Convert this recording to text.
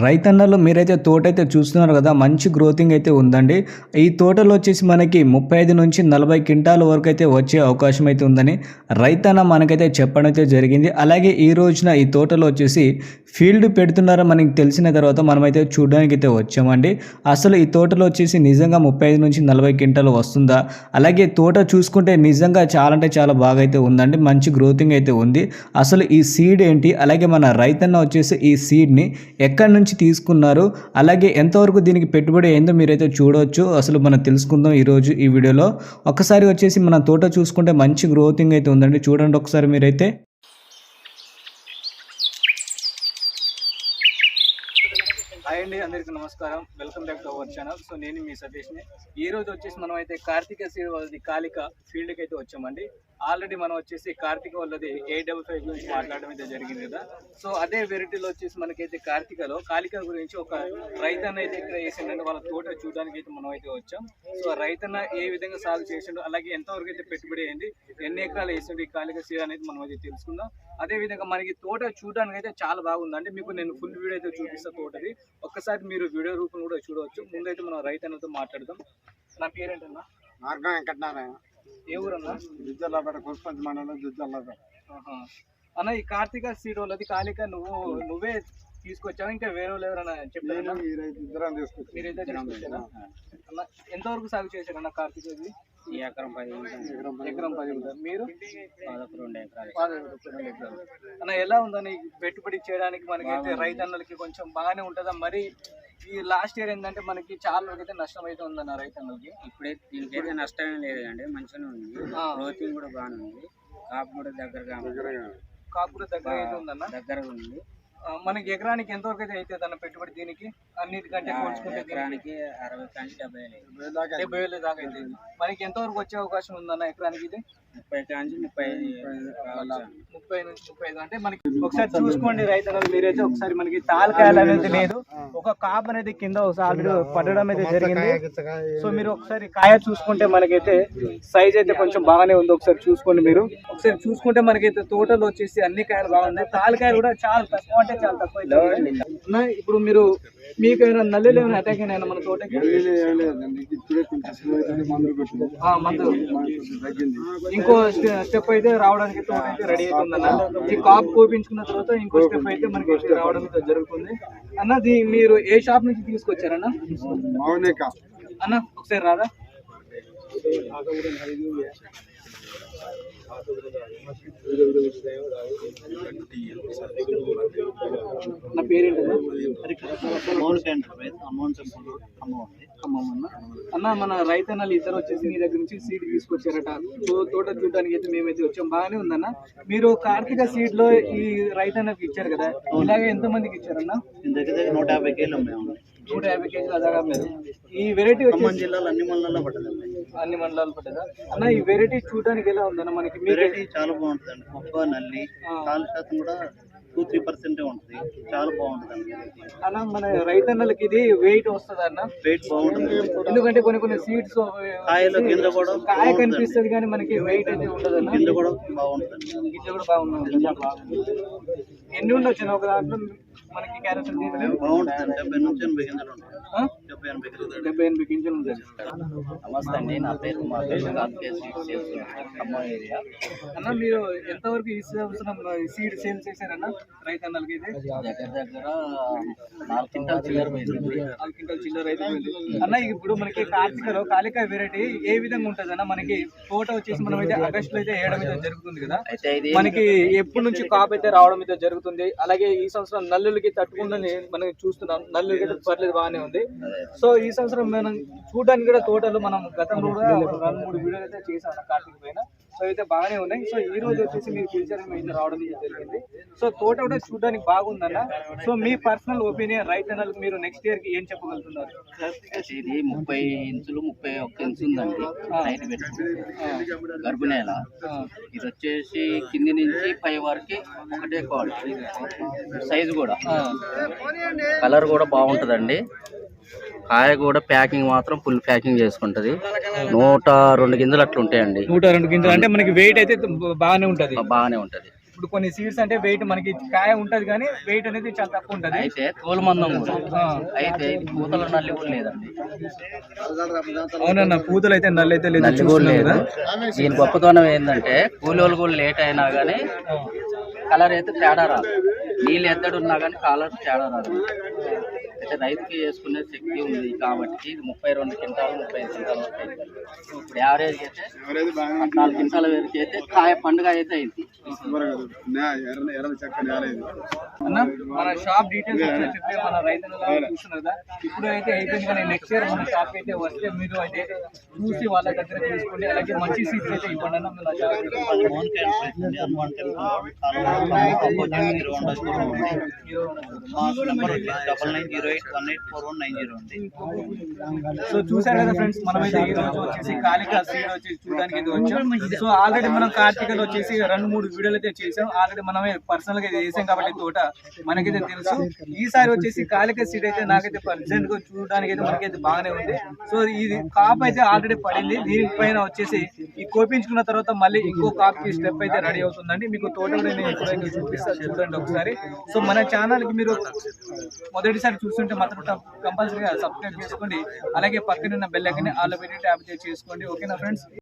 రైతన్నలు మీరైతే తోట అయితే చూస్తున్నారు కదా మంచి గ్రోతింగ్ అయితే ఉందండి. ఈ తోటలో వచ్చేసి మనకి ముప్పై ఐదు నుంచి నలభై క్వింటాల వరకు అయితే వచ్చే అవకాశం అయితే ఉందని రైతన్న మనకైతే చెప్పడం అయితే జరిగింది. అలాగే ఈ రోజున ఈ తోటలో వచ్చేసి ఫీల్డ్ పెడుతున్నారో మనకి తెలిసిన తర్వాత మనమైతే చూడడానికి అయితే వచ్చామండి. అసలు ఈ తోటలో వచ్చేసి నిజంగా ముప్పై ఐదు నుంచి నలభై క్వింటాలు వస్తుందా? అలాగే తోట చూసుకుంటే నిజంగా చాలా అంటే చాలా బాగా అయితే ఉందండి. మంచి గ్రోతింగ్ అయితే ఉంది. అసలు ఈ సీడ్ ఏంటి? అలాగే మన రైతన్న వచ్చేసి ఈ సీడ్ని ఎక్కడి నుంచి తీసుకున్నారు. అలాగే ఎంతవరకు దీనికి పెట్టుబడి అయిందో మీరైతే చూడవచ్చు అసలు మనం తెలుసుకుందాం ఈరోజు ఈ వీడియోలో. ఒకసారి వచ్చేసి మన తోట చూసుకుంటే మంచి గ్రోతింగ్ అయితే ఉందండి. చూడండి ఒకసారి మీరైతే. హాయ్ అండి అందరికీ నమస్కారం. Welcome back to our channel so నేను మీ సతీష్ని. ఈ రోజు వచ్చేసి మనం అయితే కార్తీక సీడ్ వాళ్ళది కాళిక ఫీల్డ్కి అయితే వచ్చామండి. ఆల్రెడీ మనం వచ్చేసి కార్తీక వాళ్ళది ఏ డబుల్ ఫైవ్ గురించి మాట్లాడడం అయితే జరిగింది కదా. సో అదే వెరైటీలో వచ్చేసి మనకైతే కార్తీకలో కాలిక గురించి ఒక రైతన్న అయితే ఇక్కడ వేసిండండి. వాళ్ళ తోట చూడడానికి అయితే మనం అయితే వచ్చాం. సో రైతన్న ఏ విధంగా సాగు చేసిండో అలాగే ఎంతవరకు అయితే పెట్టుబడి అయింది ఎన్ని ఎకరాలు వేసిండు ఈ కాలిక సీడ్ అనేది మనం అయితే తెలుసుకుందాం. అదే విధంగా మనకి తోట చూడడానికి అయితే చాలా బాగుందండి. మీకు నేను ఫుల్ వీడియో అయితే చూపిస్తాను తోటది. ఒక్కసారి మీరు వీడియో రూపంలో కూడా చూడవచ్చు. ముందైతే మనం రైతన్నతో మాట్లాడదాం. నా పేరేంటన్నా? మార్గం వెంకటనారాయణ. ఏ ఊరన్నా? దుజ్జల్లాపేట కుస్పంచ్ మండలం దుజ్జల్లాపేట ఆహా. అన్న ఈ కార్తీక సీడ్ వాళ్ళది కాలిక నువ్వు నువ్వే తీసుకొచ్చావు? ఇంకా వేరే వాళ్ళు ఎవరైనా చెప్పారా? రైతు మీరైతే తీసుకొచ్చారా? అన్న ఎంతవరకు సాగు చేశారన్న కార్తీక ఈ ఎకరం పది ఎకరం. పది మీరు? రెండు ఎకరాలు. రెండు ఎకరాలు. అన్న ఎలా ఉందని పెట్టుబడి చేయడానికి మనకైతే రైతన్నలకి కొంచెం బాగానే ఉంటుందా? మరి ఈ లాస్ట్ ఇయర్ ఏంటంటే మనకి చాలా అయితే నష్టం అయితే ఉందన్న రైతన్నలకి. ఇప్పుడే దీనికైతే నష్టం లేదు అండి మంచిగానే ఉంది. గ్రోతింగ్ కూడా బాగానే ఉంది. కాపు కూడా దగ్గరగా ఉంది. కాపు కూడా దగ్గర అయితే ఉందన్న? దగ్గరగా ఉంది. మనకి ఎకరానికి ఎంత వరకు అయితే అవుతుంది అన్న పెట్టుబడి దీనికి? అన్నిటికంటే పోల్చుకుంటే ఎకరానికి అరవై డెబ్బై లేదు డెబ్బై వేలు దాకా అయితే. మనకి ఎంత వరకు వచ్చే అవకాశం ఉందన్న ఎకరానికి ఇది? ముప్పై కాంచి ముప్పై. ముప్పై నుంచి ముప్పై ఐదు. అంటే మనకి ఒకసారి చూసుకోండి రైతులు మీరైతే ఒకసారి మనకి తాలకాయలు అనేది లేదు. ఒక కాపు అనేది కింద ఒకసారి పడడం అయితే జరిగింది. సో మీరు ఒకసారి కాయ చూసుకుంటే మనకైతే సైజ్ అయితే కొంచెం బాగానే ఉంది. ఒకసారి చూసుకోండి మీరు. ఒకసారి చూసుకుంటే మనకైతే తోటలో వచ్చేసి అన్ని కాయలు బాగున్నాయి. తాలకాయలు కూడా చాలా తక్కువ అంటే చాలా తక్కువ ఇప్పుడు మీరు మీకు ఏమైనా నల్లులు ఏమైనా అటాక్ అయినా మన తోటకి? మందు. ఇంకో స్టెప్ అయితే రావడానికి తోట అయితే రెడీ అవుతుందన్న ఈ కాప్ కోపించుకున్న తర్వాత ఇంకో స్టెప్ అయితే మనకి రావడం జరుగుతుంది. అన్నది మీరు ఏ షాప్ నుంచి తీసుకొచ్చారన్న? అన్న ఒకసారి రాదా? నా పేరేంటన్నా అన్న అన్న మన రైతన్నలు ఇద్దరు వచ్చేసి మీ దగ్గర నుంచి సీడ్ తీసుకొచ్చారట. తోట చూడడానికి అయితే మేమైతే వచ్చాం. బాగానే ఉందన్న. మీరు కార్తీక సీడ్లో ఈ రైతన్నకి ఇచ్చారు కదా. ఇలాగే ఎంత మందికి ఇచ్చారన్న దగ్గర దగ్గర నూట యాభై అమ్మాయి నూట యాభై కేజీలు అదాగా మీరు ఈ వెరైటీ జిల్లాలో అన్ని మండలాల్లో అన్ని మండలాలు పడ్డదా అన్న ఈ వెరైటీ చూడడానికి ఎలా ఉందన్న మనకి? వెరైటీ చాలా బాగుంటుందండి. మొక్క నల్లి కాలు శాతం కూడా టూ త్రీ పర్సెంటే ఉంటుంది. చాలా బాగుంటుందండి. అన్న మన రైతన్నలకి ఇది వెయిట్ వస్తుంది అన్న? వెయిట్ బాగుంటుంది. ఎందుకంటే కొన్ని కొన్ని సీడ్స్ కాయలు కింద కూడా కాయ కనిపిస్తుంది కానీ మనకి వెయిట్ అయితే ఉండదు కింద కూడా బాగుంటుందండి గిట్ల కూడా బాగున్నాయి ఎన్ని ఉండొచ్చు ఒక దాంట్లో మనకి డెబ్బై ఎనభై గింజలు ఉంటాయి. నమస్తే అండి. నా పేరు మా ఖమ్మం ఏరియా. అన్న మీరు ఎంతవరకు ఈ సంవత్సరం సీడ్ సేల్ చేశారన్న రైతన్నలకి అయితే? దగ్గర దగ్గర నాలుగు క్వింటాల్ చిల్లర నాలుగు క్వింటాల్ చిల్లర అయితే. అన్న ఇప్పుడు మనకి కార్తీకలో కాలిక వెరైటీ ఏ విధంగా ఉంటది అన్న? మనకి తోట వచ్చేసి మనం అయితే ఆగస్ట్లో అయితే వేయడం అయితే జరుగుతుంది కదా. మనకి ఎప్పటి నుంచి కాపు అయితే రావడం అయితే జరుగుతుంది? అలాగే ఈ సంవత్సరం నల్లులకి తట్టుకుందని మనం చూస్తున్నాం. నల్లులకి పర్లేదు బాగానే ఉంది. సో ఈ సంవత్సరం మనం చూడడానికి కూడా తోటలు మనం గతంలో కూడా రెండు మూడు వీడియోలు అయితే చేసాం కార్తీక పైన. సో అయితే బాగానే ఉన్నాయి. సో ఈ రోజు వచ్చేసి మీరు పిలిచారు మేము రావడం జరిగింది. సో తోట కూడా చూడడానికి బాగుందన్న. సో మీ పర్సనల్ ఒపీనియన్ రైతన్నలకు మీరు నెక్స్ట్ ఇయర్కి ఏం చెప్పగలుగుతున్నారు? ఇది ముప్పై ఇంచులు ముప్పై ఒక్క ఇంచు ఉందండి. పెట్టుకుంటే. గర్భిణీల ఇది వచ్చేసి కింది నుంచి పై వరకు ఒకటే క్వాలిటీ సైజు కూడా. కలర్ కూడా బాగుంటుందండి. కాయ కూడా ప్యాకింగ్ మాత్రం ఫుల్ ప్యాకింగ్ చేసుకుంటది. నూట రెండు గింజలు అట్లా ఉంటాయండి నూట రెండు గింజలు. అంటే మనకి వెయిట్ అయితే బాగానే ఉంటది. బాగానే ఉంటది. ఇప్పుడు కొన్ని సీడ్స్ అంటే వెయిట్ మనకి కాయ ఉంటది కానీ వెయిట్ అనేది చాలా తక్కువ ఉంటది. అయితే తోలు మందం. అయితే పూతలు నల్లి కూడా లేదండి. అవునన్న పూతలు అయితే నల్లు అయితే లేదు. లేదు దీని గొప్పతనం ఏంటంటే కూలోళ్ళు కూడా లేట్ అయినా కానీ కలర్ అయితే తేడా రాదు. నీళ్ళు ఎద్దడు ఉన్నా కానీ కలర్ తేడా రాదు. అయితే రైతుకి చేసుకునే శక్తి ఉంది కాబట్టి ముప్పై రెండు క్వింటాలు ముప్పై ఐదు క్వింటాలు వరకు అవుతుంది. ఇప్పుడు యావరేజ్ అయితే పద్నాలుగు క్వింటాల వరకు అయితే కాయ పండుగ అయితే అయింది. మన షాప్ డీటెయిల్స్ చెప్తే మన రైతులు చూస్తున్నారు కదా. ఇప్పుడు అయితే అయిపోయింది కానీ నెక్స్ట్ ఇయర్ మన షాప్ అయితే వస్తే మీరు అయితే చూసి వాళ్ళ దగ్గర తీసుకోండి అలాగే మంచి సీట్స్ అయితే ఇవ్వండి అన్న మన షాప్ సో చూసారు కదా ఫ్రెండ్స్ మనమైతే ఈ రోజు వచ్చేసి కాళిక సీడ్ చూడడానికి అయితే వచ్చాం. సో ఆల్రెడీ మనం కార్తీకలో వచ్చేసి రెండు మూడు వీడియోలు అయితే చేసాం ఆల్రెడీ మనమే పర్సనల్గా చేసాం కాబట్టి తోట మనకైతే తెలుసు. ఈసారి వచ్చేసి కాళిక సీడ్ అయితే నాకైతే పర్సెంట్గా చూడడానికి అయితే మనకైతే బాగానే ఉంది. సో ఇది కాప్ అయితే ఆల్రెడీ పడింది. దీనిపైన వచ్చేసి ఈ కోపించుకున్న తర్వాత మళ్ళీ ఇంకో కాప్కి స్టెప్ అయితే రెడీ అవుతుందండి. మీకు తోట కూడా నేను ఎప్పుడైతే చూపిస్తాను చూడండి ఒకసారి. సో మన ఛానల్కి మీరు మొదటిసారి చూస్తుంటే మాత్రం కంపల్సరీగా సబ్స్క్రైబ్ చేసుకోండి. అలాగే పక్కనున్న ఉన్న బెల్ ఐకన్ ఆల్ పెట్టి ట్యాప్ చేసుకోండి ఓకేనా ఫ్రెండ్స్